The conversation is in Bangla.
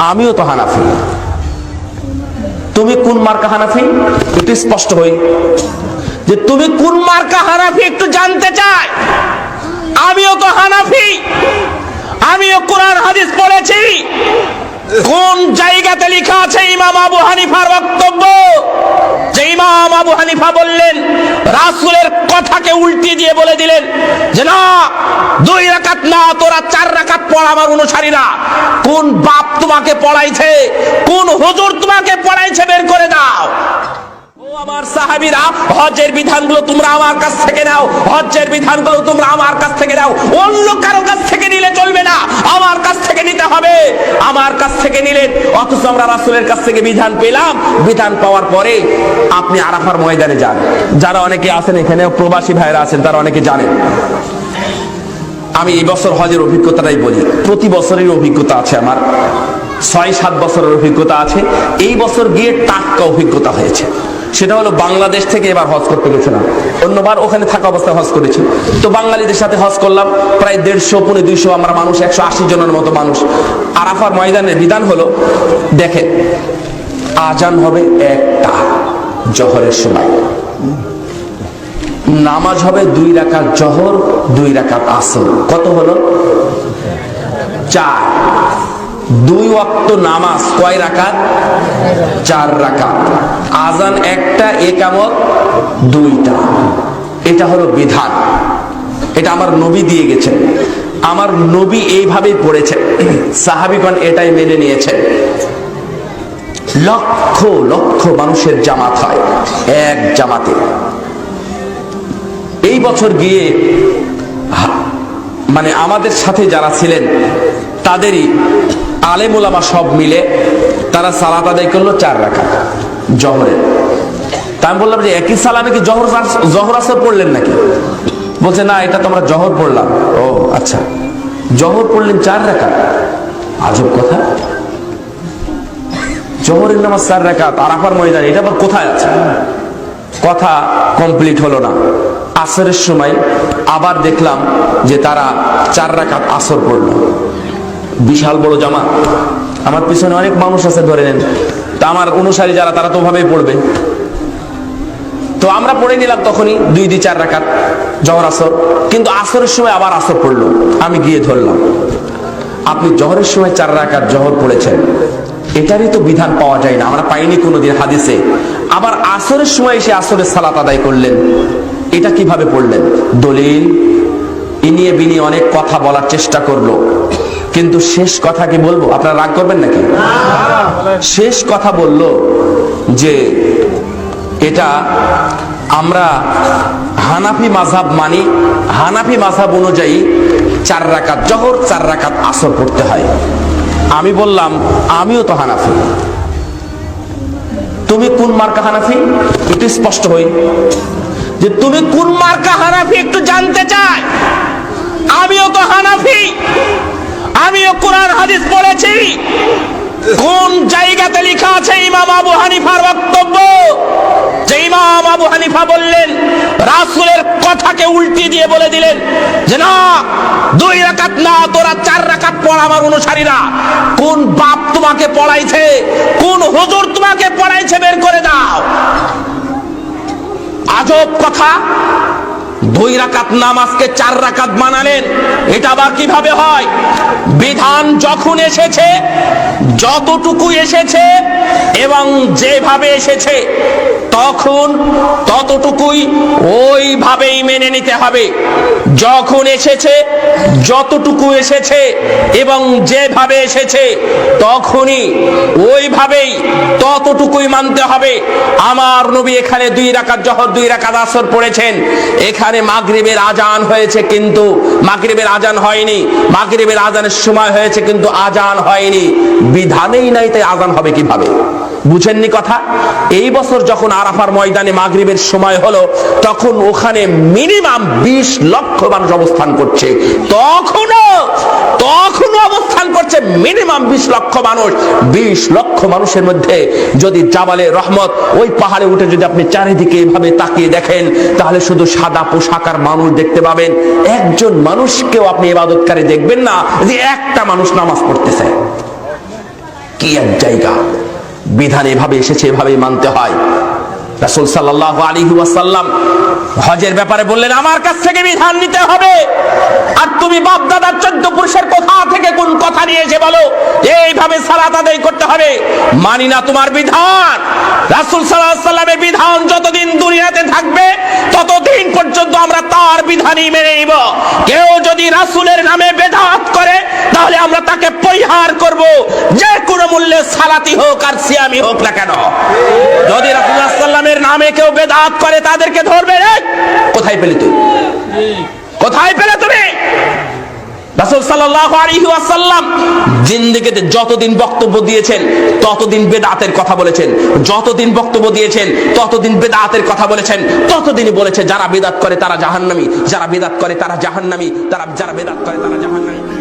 আমিও তো হানাফি। তুমি কোন মার্কা হানাফি? একটু স্পষ্ট হই। যে তুমি কোন মার্কা হানাফি একটু জানতে চাই। আমিও তো হানাফি। আমিও কোরআন, হাদিস পড়েছি। কোন জায়গাতে লেখা আছে ইমাম আবু হানিফার বক্তব্য? যে ইমাম আবু হানিফা বললেন, রাসূলের কথাকে উল্টি দিয়ে বলে দিলেন যে, না, দুই রাকাত না, তোরা চার রাকাত পড়, আমার অনুসারীরা কোন বাপ তোমাকে পড়াইছে, কোন হুজুর তোমাকে পড়াইছে, বের করে দাও। সাহাবীরা হজের বিধানগুলো তোমরা আমার কাছ থেকে নাও হজের বিধানগুলো তোমরা আমার কাছ থেকে নাও। অন্য কারও কাছ থেকে নিলে চলবে না, আমার কাছ থেকে নিতে হবে। আমার কাছ থেকে নিলেন অথচ আমরা রাসূলের কাছ থেকে বিধান পেলাম। বিধান পাওয়ার পরে আপনি আরাফার ময়দানে যান। যারা অনেকে আছেন এখানে প্রবাসী ভাইরা আছেন, তারা অনেকে জানেন। আমি এই বছর হজের অভিজ্ঞতাটাই বলি। প্রতি বছরের অভিজ্ঞতা আছে আমার। ছয় সাত বছরের অভিজ্ঞতা আছে। এই বছর গিয়ে টাটকা অভিজ্ঞতা হয়েছে। সেটা হলো বাংলাদেশ থেকে এবার হজ করতে গেছিলাম অন্যবার ওখানে থাকা অবস্থায় হজ করেছি। তো বাঙালিদের সাথে হজ করলাম, প্রায় দেড়শো, পৌনে দুইশো, আমরা মানুষ, একশো আশি জনের মতো মানুষ। আরাফার ময়দানের বিধান হলো দেখেন আজান হবে একটা, জহরের সময়। নামাজ হবে দুই রাকাত জহর, দুই রাকাত আসর। কত হলো? চার। দুই ওয়াক্ত নামাজ কয় রাকাত? চার রাকাত। আজান একটা একামত দুইটা। এটা হলো বিধান। এটা আমার নবী দিয়ে গেছেন। আমার নবী এইভাবেই পড়েছে। সাহাবিগণ এটাই মেনে নিয়েছে। লক্ষ লক্ষ মানুষের জামাত হয়, এক জামাতে। এই বছর গিয়ে মানে আমাদের সাথে যারা ছিলেন, তাদেরই আলেমুলামা সব মিলে তারা সালাত আদায় করল চার রাখা জহরে। তা আমি বললাম যে একই সালামে কি জহর জহর আসর পড়লেন নাকি? বলছে, না, এটা তোমরা জহর পড়লাম। ও আচ্ছা। জহর পড়লেন চার রাখা আজব কথা। জহরের নামাজ চার রাখা আরাফার ময়দান, এটা আবার কোথায় আছে? কথা কমপ্লিট হলো না। আসরের সময় আবার দেখলাম যে তারা চার রাকাত আসর পড়ল। বিশাল বড় জামা। আমার পিছনে অনেক মানুষ আছে, ধরে নেন। তা আমার অনুসারী যারা, তারা তো ওভাবেই পড়বে। তো আমরা পড়ে নিলাম তখনই দুই দুই চার রাকাত, জহর, আসর। কিন্তু আসরের সময় আবার আসর পড়ল। আমি গিয়ে ধরলাম। আপনি জহরের সময় চার রাকাত জহর পড়েছেন। এটারই তো বিধান পাওয়া যায় না। আমরা পাইনি কোনোদিন হাদিসে। আবার আসরের সময় এসে আসরের সালাত আদায় করলেন। এটা কীভাবে পড়লেন? দলিল? ইনিয়ে বিনিয়ে অনেক কথা বলার চেষ্টা করল। কিন্তু শেষ কথা কি বলব, আপনারা রাগ করবেন নাকি? শেষ কথা বলল যে এটা আমরা হানাফি মাঝাব মানি, হানাফি মাঝাব অনুযায়ী চার রাকাত জহর, চার রাকাত আসর করতে হয়। আমি বললাম, আমিও তো হানাফি। তুমি কোন মার্কা হানাফি? একটু স্পষ্ট হই। যে তুমি কোন মার্কা হানাফি একটু জানতে চাই। আমিও তো হানাফি। আমিও কোরআন, হাদিস পড়েছি কোন জায়গাতে লেখা আছে, ইমাম আবু হানিফার বক্তব্য? যে ইমাম আবু হানিফা বললেন, রাসূলের কথাকে উল্টি দিয়ে বলে দিলেন যে, না, দুই রাকাত না, তোরা চার রাকাত পড় আমার অনুসারীরা। কোন বাপ তোমাকে পড়াইছে, কোন হুজুর তোমাকে পড়াইছে বের করে দাও। আজব কথা। দুই রাকাত নামাজকে চার রাকাত বানালেন। এটা আবার কীভাবে হয়? বিধান যখন এসেছে, যতটুকু এসেছে এবং যেভাবে এসেছে, তখন ততটুকুই ওইভাবেই মেনে নিতে হবে। যখন এসেছে, যতটুকু এসেছে এবং যেভাবে এসেছে, তখনই ওইভাবেই ততটুকুই মানতে হবে। আমার নবী এখানে দুই রাকাত জহর, দুই রাকাত আসর পড়েছেন। এখানে মাগরিবের আজান হয়েছে কিন্তু মাগরিবের আজান হয়নি। মাগরিবের আজানের সময় হয়েছে কিন্তু আজান হয়নি। বিধানেই নাই তাই আজান হবে কীভাবে? বুঝেননি কথা? এই বছর যখন আরাফার ময়দানে মাগরিবের সময় হলো, তখন ওখানে মিনিমাম বিশ লক্ষ মানুষ অবস্থান করছে। তখনও তখনও অবস্থান করছে মিনিমাম বিশ লক্ষ মানুষ। বিশ লক্ষ মানুষের মধ্যে যদি জাবালে রহমত, ওই পাহাড়ে উঠে যদি আপনি চারিদিকে এভাবে তাকিয়ে দেখেন, তাহলে শুধু সাদা পোশাকার মানুষ দেখতে পাবেন। একজন মানুষকেও আপনি ইবাদতকারী দেখবেন না যে একটা মানুষ নামাজ পড়তেছে। কি এক জায়গা। বিধান এভাবে এসেছে, এভাবেই মানতে হয়। রাসূল সাল্লাল্লাহু আলাইহি ওয়াসাল্লাম হজের ব্যাপারে বললেন, আমার কাছ থেকে বিধান নিতে হবে। আর তুমি বাপ দাদার চোদ্দ পুরুষের কোথা থেকে কোন কথা নিয়ে এসে বলো? এইভাবে সালাত আদায় করতে হবে। মানি না তোমার বিধান। রাসুল সাল্লামের বিধান যতদিন দুনিয়াতে থাকবে, ততদিন পর্যন্ত আমরা তার বিধানই মেনে নিব। কেউ যদি রাসুলের নামে বেদাত করে তাহলে আমরা তাকে পরিহার করব। যে কোনো মূল্যে সালাতি হোক আর সিয়ামি হোক না কেন। যদি রাসূলুল্লাহ সাল্লামের নামে কেউ বেদাত করে, তাদেরকে ধরবে কোথায় পেলি তুই? কোথায় পেলে তুমি? রাসূল সাল্লাল্লাহু আলাইহি ওয়াসাল্লাম জিন্দেগিতে যতদিন বক্তব্য দিয়েছেন, ততদিন বেদাতের কথা বলেছেন। যতদিন বক্তব্য দিয়েছেন, ততদিন বেদাতের কথা বলেছেন। ততদিনই বলেছে, যারা বেদাত করে তারা জাহান্নামী, যারা বেদাত করে তারা জাহান্নামী, তারা যারা বেদাত করে তারা জাহান্নামী।